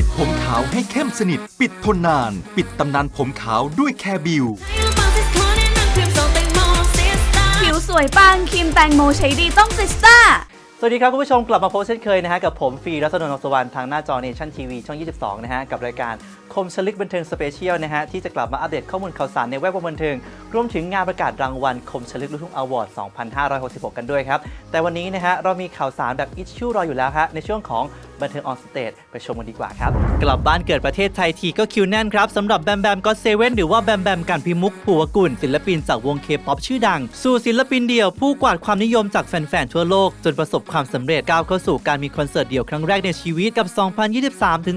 าวให้เข้มสนิท ปิดทนนาน ปิดตำนานผมขาวด้วยแคร์บิว ผิวสวยปังครีมแตงโมใช้ดีต้องซิสต้า สวัสดีครับคุณผู้ชมกลับมาพบเช่นเคยนะฮะกับผมฟรีรัศนนท์อสวรรณทางหน้าจอเนชั่นทีวีช่อง 22 นะฮะกับรายการคมชลิกบันเทิงสเปเชียลนะฮะที่จะกลับมาอัปเดตข้อมูลข่าวสารในแวดวงบันเทิง รวมถึงงานประกาศรางวัลคมชลิกลูกทุ่งอวอร์ด 2566 กันด้วยครับ แต่วันนี้นะฮะเรามีข่าวสารแบบอิชชูรออยู่แล้วฮะในช่วงของ บันเทิงออนสเตจไปชมกันดีกว่าครับ กลับบ้านเกิดประเทศไทยทีก็คิวแน่นครับสำหรับแบมแบมก็เซเว่นหรือว่าแบมแบมกันพิมุกผัวกุลศิลปินจากวงเคป๊อปชื่อดัง สู่ศิลปินเดี่ยวผู้กวาดความนิยมจากแฟนๆทั่วโลก จนประสบความสำเร็จก้าวเข้าสู่การมีคอนเสิร์ตเดี่ยวครั้งแรกในชีวิตกับ 2023ถึง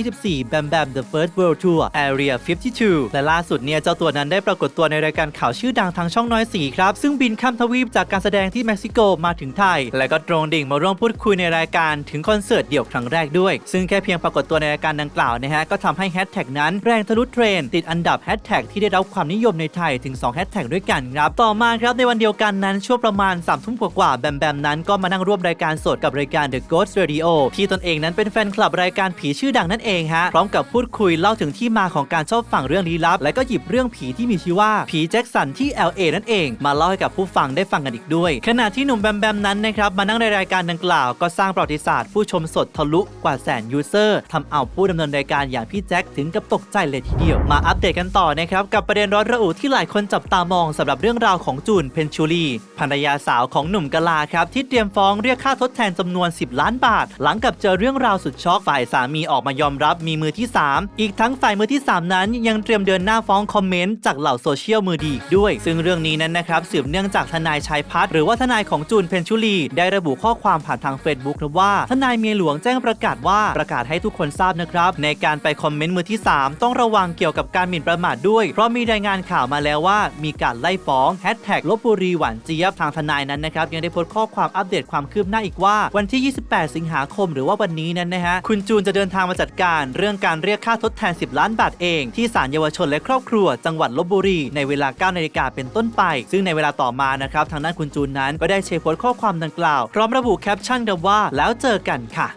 2024 แบมแบม The First World Tour Area 52 และล่าสุดเนี่ยเจ้าตัวนั้นได้ปรากฏตัวในรายการข่าวชื่อดังทางช่องน้อยสีครับ ซึ่งบินข้ามทวีปจากการแสดงที่เม็กซิโกมาถึงไทย และก็ตรงดิ่งมาร่วมพูดคุยในรายการถึงคอนเสิร์ตเดี่ยวครั้งแรกด้วย ซึ่งแค่เพียงปรากฏตัวในรายการดังกล่าวนะฮะก็ทำให้แฮชแท็กนั้นแรงทะลุเทรนติดอันดับแฮชแท็กที่ได้รับความนิยมในไทยถึง2แฮชแท็กด้วยกันครับต่อมาครับในวันเดียวกันนั้นช่วงประมาณ3ามทุ่มกว่าๆแบมแบมนั้นก็มานั่งร่วมรายการสดกับรายการ The Ghost Radio ที่ตนเองนั้นเป็นแฟนคลับรายการผีชื่อดังนั่นเองฮะพร้อมกับพูดคุยเล่าถึงที่มาของการชอบฟังเรื่องลี้ลับ และก็หยิบเรื่องผีที่มีชื่อว่าผีแจ็คสันที่ LA นั่นเอง มาเล่าให้กับผู้ฟังได้ฟังกันอีกด้วย ขณะที่หนุ่มแบมแบมนั้นนะครับมานั่งในรายการดังกล่าวก็สร้างประวัติศาสตร์ผู้ชมสดทะลุกว่าแสนยูเซอร์ทำเอาผู้ดำเนินรายการอย่างพี่แจ็คถึงกับตกใจเลยทีเดียว มาอัปเดตกันต่อนะครับกับประเด็นร้อนระอุที่หลายคนจับตามองสำหรับเรื่องราวของจูนเพนชูรีภรรยาสาวของหนุ่มกะลาครับที่เตรียมฟ้องเรียกค่าทดแทนจำนวน 10 ล้านบาท หลังกับเจอเรื่องราวสุดช็อกฝ่ายสามีออกมายอมรับมีมือที่ 3 อีกทั้งฝ่ายมือที่ 3 นั้น ยังเตรียมเดินหน้าฟ้องคอมเมนต์จากเหล่าโซเชียลมือดีด้วย ซึ่งเรื่องนี้นั้นนะครับสืบเนื่องจากทนายชัยพัฒน์หรือว่าทนายของจูนเพนชุลีได้ระบุข้อความผ่านทาง Facebook นะว่าทนายเมียหลวงแจ้งประกาศว่าประกาศให้ทุกคนทราบนะครับ ในการไปคอมเมนต์มือที่ 3 ต้องระวังเกี่ยวกับการหมิ่นประมาทด้วย เพราะมีรายงานข่าวมาแล้วว่า มีการไล่ฟ้องแฮชแท็กลบบุรีหวานเจี๊ยบทางทนายนั้นนะครับยังได้โพสต์ข้อความอัปเดตความคืบหน้าอีกว่า วันที่ 28 สิงหาคมหรือว่าวันนี้นั้นนะฮะคุณจูนจะเดินทางมาจัดการเรื่องการเรียกค่าทดแทน 10 ล้านบาทเอง ที่ศาลเยาวชนและครอบครัว จังหวัดลบบุรีในเวลา9นาฬิกาเป็นต้นไป ซึ่งในเวลาต่อมานะครับทางด้านคุณจูนนั้นก็ได้เชร์โพสต์ข้อความดังกล่าวพร้อมระบุแคปชั่นกับว่า แล้วเจอกันค่ะ